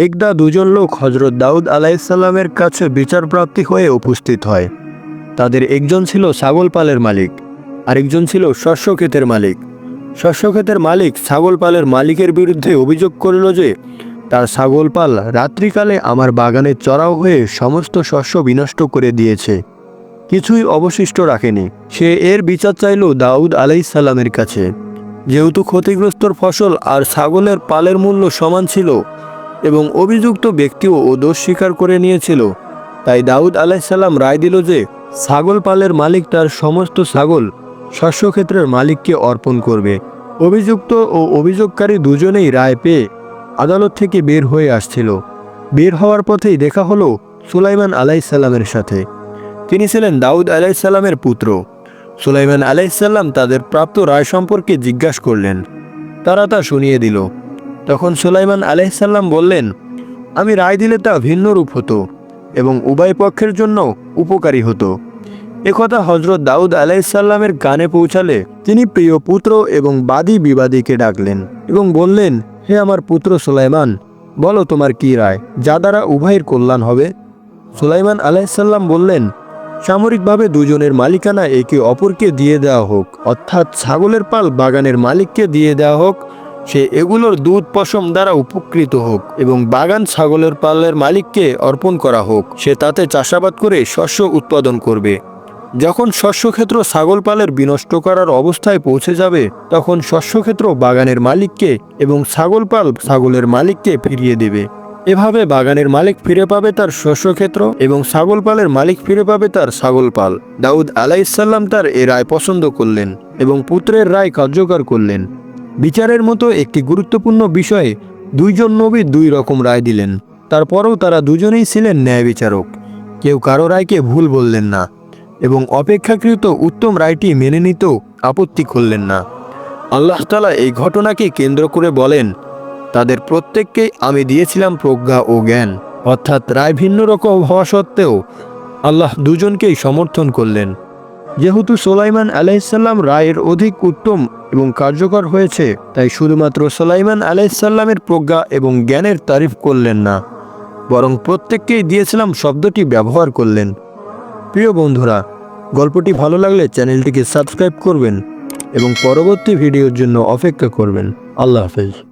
একদা দুজন লোক হজরত দাউদ আলাইসাল্লামের কাছে বিচারপ্রাপ্তি হয়ে উপস্থিত হয়। তাদের একজন ছিল ছাগল পালের মালিক, আরেকজন ছিল শস্য ক্ষেতের মালিক। শস্য ক্ষেতের মালিক ছাগল পালের মালিকের বিরুদ্ধে অভিযোগ করল যে, তার ছাগল পাল রাত্রিকালে আমার বাগানে চড়াও হয়ে সমস্ত শস্য বিনষ্ট করে দিয়েছে। কিছুই অবশিষ্ট রাখেনি। সে এর বিচার চাইল দাউদ আলাইসাল্লামের কাছে। যেহেতু ক্ষতিগ্রস্তর ফসল আর ছাগলের পালের মূল্য সমান ছিল এবং অভিযুক্ত ব্যক্তিও ও দোষ স্বীকার করে নিয়েছিল। তাই দাউদ আলাইসাল্লাম রায় দিল যে, ছাগল পালের মালিক তার সমস্ত ছাগল শস্যক্ষেত্রের মালিককে অর্পণ করবে। অভিযুক্ত ও অভিযোগকারী দুজনেই রায় পেয়ে আদালত থেকে বের হয়ে আসছিল। বের হওয়ার পথেই দেখা হলো সুলাইমান আলাইসাল্লামের সাথে। তিনি ছিলেন দাউদ আলাইসাল্লামের পুত্র। সুলাইমান আলাইসাল্লাম তাদের প্রাপ্ত রায় সম্পর্কে জিজ্ঞাসা করলেন। তারা তা শুনিয়ে দিল। তখন সুলাইমান আলাইসাল্লাম বললেন, আমি রায় দিলে তা ভিন্ন রূপ হতো এবং উভয় পক্ষের জন্য উপকারী হতো। একথা হজরত দাউদ আলাইসাল্লামের কানে পৌঁছালে তিনি প্রিয় পুত্র এবং বাদী বিবাদীকে ডাকলেন এবং বললেন, হে আমার পুত্র সুলাইমান, বলো তোমার কি রায়? যা দ্বারা উভয়ের কল্যাণ হবে? সুলাইমান আলাইসাল্লাম বললেন, সামরিকভাবে দুজনের মালিকানা একে অপরকে দিয়ে দেওয়া হোক, অর্থাৎ ছাগলের পাল বাগানের মালিককে দিয়ে দেওয়া হোক সে এগুলোর দুধ পশম দ্বারা উপকৃত হোক এবং বাগান ছাগলের পালের মালিককে অর্পণ করা হোক, সে তাতে চাষাবাদ করে শস্য উৎপাদন করবে। যখন শস্যক্ষেত্র ছাগল পালের বিনষ্ট করার অবস্থায় পৌঁছে যাবে, তখন শস্যক্ষেত্র বাগানের মালিককে এবং ছাগল পাল ছাগলের মালিককে ফিরিয়ে দেবে। এভাবে বাগানের মালিক ফিরে পাবে তার শস্যক্ষেত্র এবং ছাগল পালের মালিক ফিরে পাবে তার ছাগল পাল। দাউদ আলাইসাল্লাম তার এ রায় পছন্দ করলেন এবং পুত্রের রায় কার্যকর করলেন। বিচারের মতো একটি গুরুত্বপূর্ণ বিষয়ে দুইজন নবী দুই রকম রায় দিলেন। তারপরেও তারা দুজনেই ছিলেন ন্যায় বিচারক। কেউ কারও রায়কে ভুল বললেন না এবং অপেক্ষাকৃত উত্তম রায়টি মেনে নিতেও আপত্তি করলেন না। আল্লাহ তালা এই ঘটনাকে কেন্দ্র করে বলেন, তাদের প্রত্যেককেই আমি দিয়েছিলাম প্রজ্ঞা ও জ্ঞান। অর্থাৎ রায় ভিন্ন রকম হওয়া সত্ত্বেও আল্লাহ দুজনকেই সমর্থন করলেন। যেহেতু সোলাইমান আলাইসাল্লাম রায়ের অধিক উত্তম এবং কার্যকর হয়েছে, তাই শুধুমাত্র সোলাইমান আলাইসাল্লামের প্রজ্ঞা এবং জ্ঞানের তারিফ করলেন না, বরং প্রত্যেককেই দিয়েছিলাম শব্দটি ব্যবহার করলেন। প্রিয় বন্ধুরা, গল্পটি ভালো লাগলে চ্যানেলটিকে সাবস্ক্রাইব করবেন এবং পরবর্তী ভিডিওর জন্য অপেক্ষা করবেন। আল্লাহ হাফেজ।